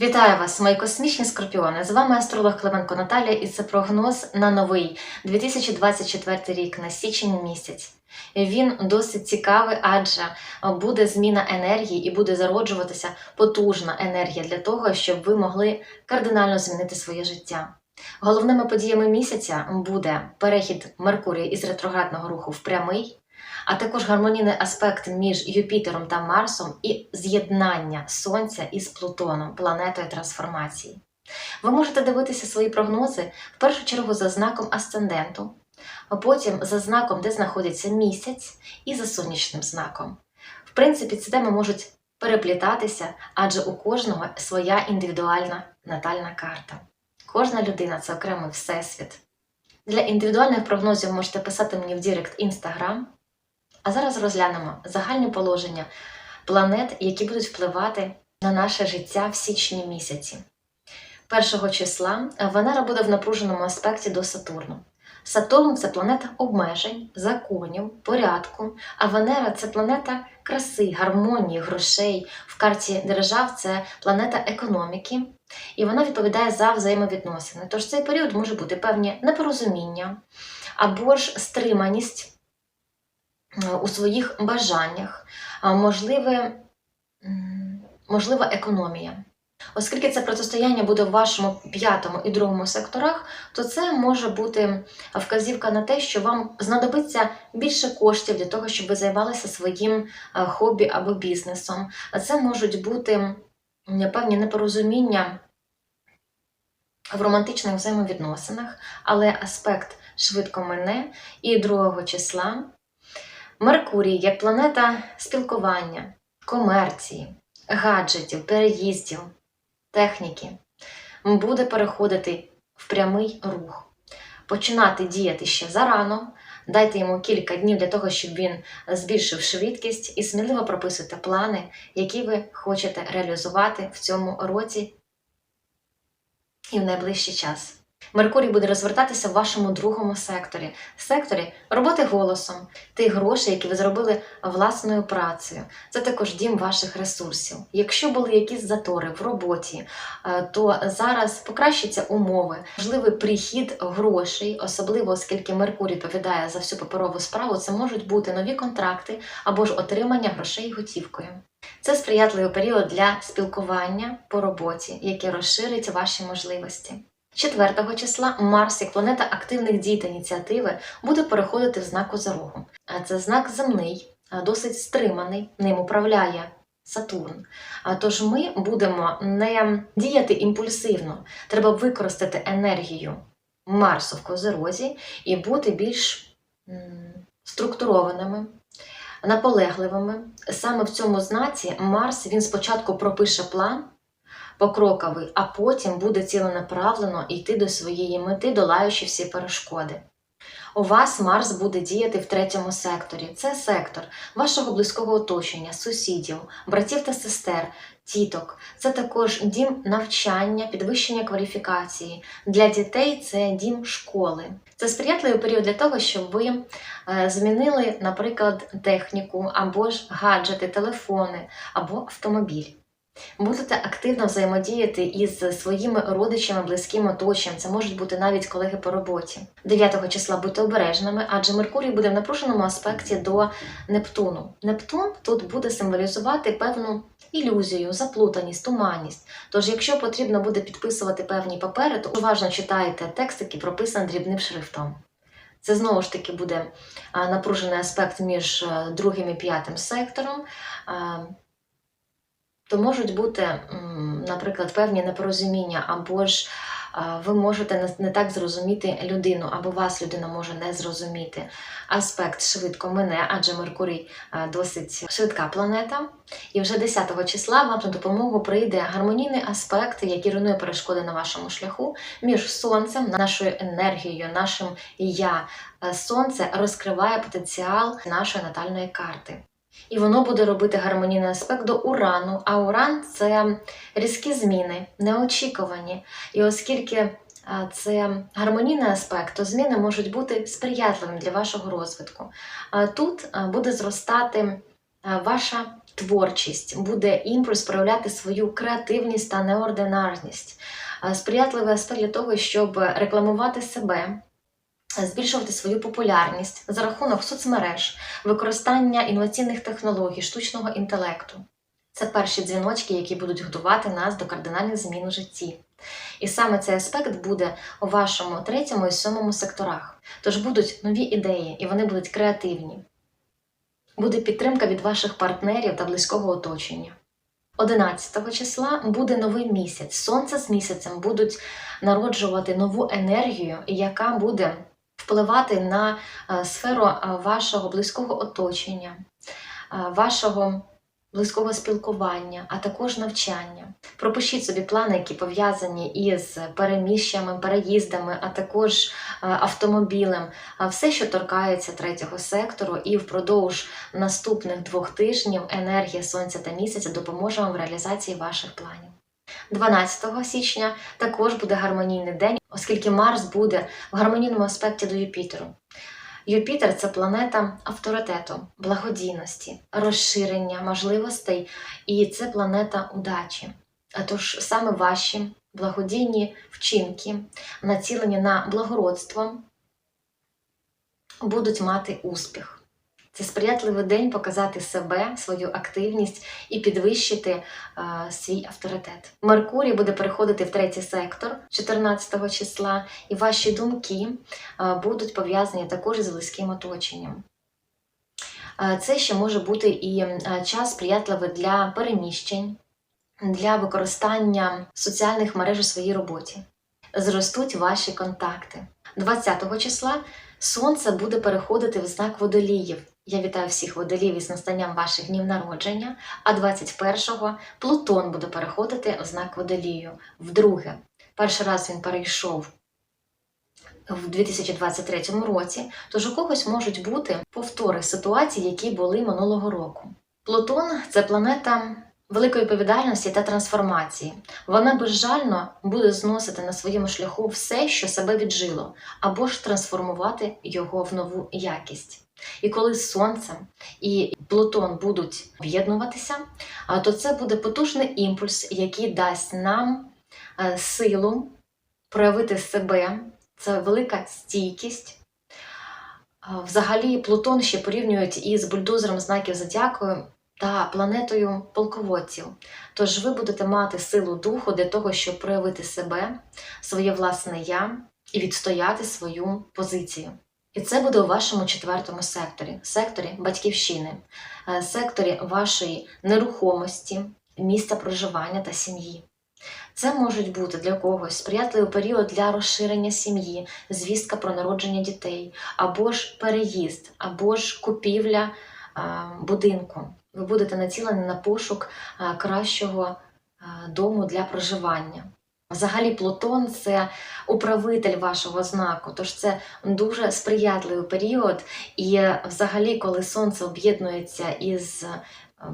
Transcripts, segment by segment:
Вітаю вас, мої космічні скорпіони! З вами астролог Клименко Наталія, і це прогноз на новий 2024 рік на січень місяць. Він досить цікавий, адже буде зміна енергії і буде зароджуватися потужна енергія для того, щоб ви могли кардинально змінити своє життя. Головними подіями місяця буде перехід Меркурія із ретроградного руху в прямий, а також гармонійний аспект між Юпітером та Марсом і з'єднання Сонця із Плутоном, планетою трансформації. Ви можете дивитися свої прогнози в першу чергу за знаком асценденту, а потім за знаком, де знаходиться місяць, і за сонячним знаком. В принципі, ці теми можуть переплітатися, адже у кожного своя індивідуальна натальна карта. Кожна людина це окремий всесвіт. Для індивідуальних прогнозів можете писати мені в Дірект Instagram. А зараз розглянемо загальні положення планет, які будуть впливати на наше життя в січні місяці. Першого числа Венера буде в напруженому аспекті до Сатурну. Сатурн це планета обмежень, законів, порядку, а Венера це планета краси, гармонії, грошей. В карті держав це планета економіки, і вона відповідає за взаємовідносини. Тож цей період може бути певні непорозуміння або ж стриманість у своїх бажаннях, можливе, можлива економія. Оскільки це протистояння буде в вашому п'ятому і другому секторах, то це може бути вказівка на те, що вам знадобиться більше коштів для того, щоб ви займалися своїм хобі або бізнесом. А це можуть бути певні непорозуміння в романтичних взаємовідносинах, але аспект швидко мине і 2 числа Меркурій як планета спілкування, комерції, гаджетів, переїздів, техніки буде переходити в прямий рух. Починати діяти ще зарано, дайте йому кілька днів для того, щоб він збільшив швидкість і сміливо прописуйте плани, які ви хочете реалізувати в цьому році і в найближчий час. Меркурій буде розвертатися в вашому другому секторі, секторі роботи голосом, тих грошей, які ви зробили власною працею. Це також дім ваших ресурсів. Якщо були якісь затори в роботі, е, то зараз покращаться умови, можливий прихід грошей, особливо оскільки Меркурій відповідає за всю паперову справу, це можуть бути нові контракти або ж отримання грошей готівкою. Це сприятливий період для спілкування по роботі, який розширить ваші можливості. 4 числа Марс, як планета активних дій та ініціативи, буде переходити в знак Козирогу. А це знак земний, досить стриманий, ним управляє Сатурн. Тож ми будемо не діяти імпульсивно, треба використати енергію Марсу в Козирозі і бути більш структурованими. Наполегливими саме в цьому знаці Марс він спочатку пропише план, покроковий, а потім буде ціленаправлено йти до своєї мети, долаючи всі перешкоди. У вас Марс буде діяти в третьому секторі. Це сектор вашого близького оточення, сусідів, братів та сестер, тіток. Це також дім навчання, підвищення кваліфікації. Для дітей це дім школи. Це сприятливий період для того, щоб ви е, змінили, наприклад, техніку або ж гаджети, телефони або автомобіль. Будете активно взаємодіяти із своїми родичами, близьким оточенням. Це можуть бути навіть колеги по роботі. 9 числа будьте обережними, адже Меркурій буде в напруженому аспекті до Нептуну. Нептун тут буде символізувати певну ілюзію, заплутаність, туманність. Тож, якщо потрібно буде підписувати певні папери, то уважно читайте текст, який прописаний дрібним шрифтом. Це знову ж таки буде напружений аспект між другим і п'ятим сектором. То можуть бути, наприклад, певні непорозуміння, або ж ви можете не, так зрозуміти людину, або вас людина може не зрозуміти. Аспект швидко мине, адже Меркурій досить швидка планета. І вже 10 числа вам на допомогу прийде гармонійний аспект, який руйнує перешкоди на вашому шляху між сонцем, нашою енергією, нашим я. Сонце розкриває потенціал нашої натальної карти. І воно буде робити гармонійний аспект до урану. А уран це різкі зміни, неочікувані. І оскільки це гармонійний аспект, то зміни можуть бути сприятливими для вашого розвитку. Тут буде зростати ваша творчість, буде імпульс проявляти свою креативність та неординарність, сприятливий аспект для того, щоб рекламувати себе, збільшувати свою популярність за рахунок соцмереж, використання інноваційних технологій, штучного інтелекту. Це перші дзвіночки, які будуть готувати нас до кардинальних змін у житті. І саме цей аспект буде у вашому третьому і сьомому секторах. Тож будуть нові ідеї, і вони будуть креативні. Буде підтримка від ваших партнерів та близького оточення. 11 числа буде новий місяць. Сонце з місяцем будуть народжувати нову енергію, яка буде впливати на е, сферу е, вашого близького оточення, е, вашого близького спілкування, а також навчання. Пропишіть собі плани, які пов'язані із переміщами, переїздами, а також автомобілем, все, що торкається третього сектору, і впродовж наступних двох тижнів енергія сонця та місяця допоможе вам в реалізації ваших планів. 12 січня також буде гармонійний день, оскільки Марс буде в гармонійному аспекті до Юпітеру. Юпітер це планета авторитету, благодійності, розширення можливостей, і це планета удачі. Тож саме ваші благодійні вчинки, націлені на благородство, будуть мати успіх. Це сприятливий день показати себе, свою активність і підвищити е, свій авторитет. Меркурій буде переходити в третій сектор 14 числа, і ваші думки е, будуть пов'язані також з близьким оточенням. Е, Це ще може бути і е, час сприятливий для переміщень, для використання соціальних мереж у своїй роботі. Зростуть ваші контакти. 20 числа Сонце буде переходити в знак водоліїв. Я вітаю всіх водолів із настанням ваших днів народження. А 21-го Плутон буде переходити в знак водолію. Вдруге, перший раз він перейшов в 2023 році, тож у когось можуть бути повтори ситуацій, які були минулого року. Плутон це планета великої відповідальності та трансформації. Вона безжально буде зносити на своєму шляху все, що себе віджило, або ж трансформувати його в нову якість. І коли Сонце і Плутон будуть об'єднуватися, то це буде потужний імпульс, який дасть нам е, силу проявити себе. Це велика стійкість. Взагалі, Плутон ще порівнюють із бульдозером знаків зодіаку та планетою полководців. Тож ви будете мати силу духу для того, щоб проявити себе, своє власне я і відстояти свою позицію. І це буде у вашому четвертому секторі, секторі батьківщини, е, секторі вашої нерухомості, місця проживання та сім'ї. Це можуть бути для когось сприятливий період для розширення сім'ї, звістка про народження дітей, або ж переїзд, або ж купівля а, будинку. Ви будете націлені на пошук а, кращого дому для проживання. Взагалі, Плутон це управитель вашого знаку, тож це дуже сприятливий період. І взагалі, коли сонце об'єднується із е,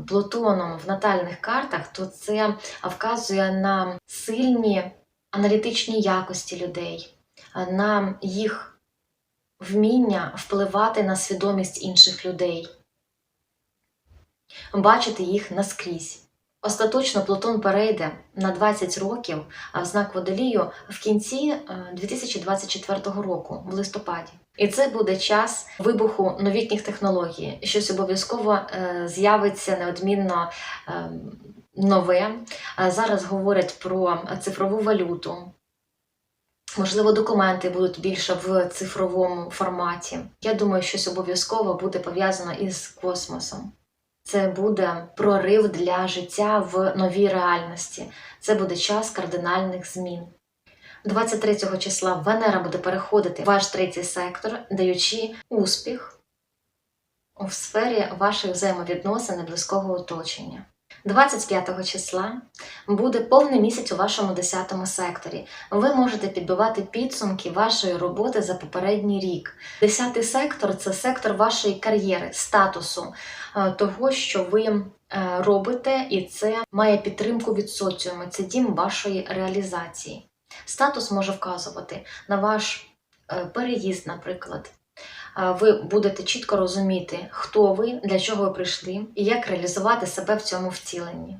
Плутоном в натальних картах, то це вказує на сильні аналітичні якості людей, е, на їх вміння впливати на свідомість інших людей, бачити їх наскрізь. Остаточно Плутон перейде на 20 років в знак водолію в кінці е, 2024 року, в листопаді. І це буде час вибуху новітніх технологій. Щось обов'язково е, з'явиться неодмінно е, нове. Зараз говорять про цифрову валюту. Можливо, документи будуть більше в цифровому форматі. Я думаю, щось обов'язково буде пов'язано із космосом. Це буде прорив для життя в новій реальності. Це буде час кардинальних змін. 23 числа Венера буде переходити в ваш третій сектор, даючи успіх у сфері ваших взаємовідносин і близького оточення. 25 числа буде повний місяць у вашому 10 секторі. Ви можете підбивати підсумки вашої роботи за попередній рік. 10 сектор це сектор вашої кар'єри, статусу, е, того, що ви е, робите, і це має підтримку від соціуму. Це дім вашої реалізації. Статус може вказувати на ваш е, переїзд, наприклад, ви будете чітко розуміти, хто ви, для чого ви прийшли і як реалізувати себе в цьому втіленні.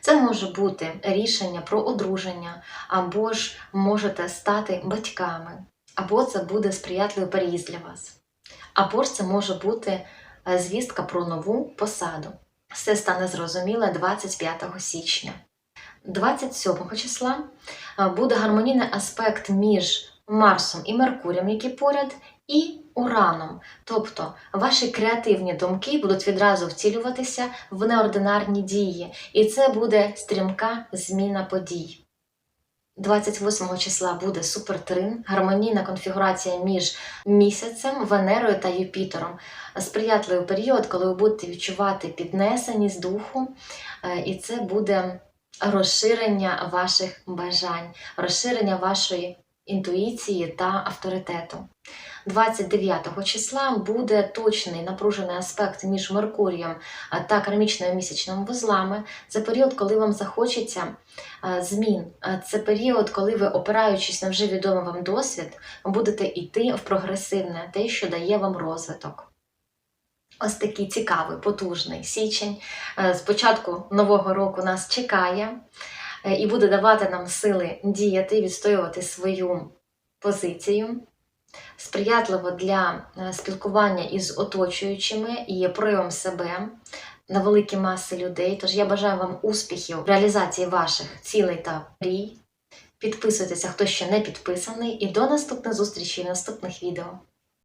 Це може бути рішення про одруження, або ж можете стати батьками, або це буде сприятливий переїзд для вас. Або ж це може бути е, звістка про нову посаду. Все стане зрозуміле 25 січня. 27 числа е, буде гармонійний аспект між Марсом і Меркурієм, які поряд, і Ураном. Тобто ваші креативні думки будуть відразу втілюватися в неординарні дії, і це буде стрімка зміна подій. 28 числа буде супертрин, гармонійна конфігурація між місяцем, Венерою та Юпітером. Сприятливий період, коли ви будете відчувати піднесеність духу, е, і це буде розширення ваших бажань, розширення вашої інтуїції та авторитету. 29 числа буде точний напружений аспект між Меркурієм та кармічними місячними вузлами. Це період, коли вам захочеться змін. Це період, коли ви, опираючись на вже відомий вам досвід, будете йти в прогресивне, те, що дає вам розвиток. Ось такий цікавий, потужний січень. Е, З початку нового року нас чекає е, і буде давати нам сили діяти, відстоювати свою позицію. Сприятливо для е, спілкування із оточуючими і проявом себе на великі маси людей. Тож я бажаю вам успіхів в реалізації ваших цілей та мрій. Підписуйтеся, хто ще не підписаний, і до наступних зустрічей наступних відео.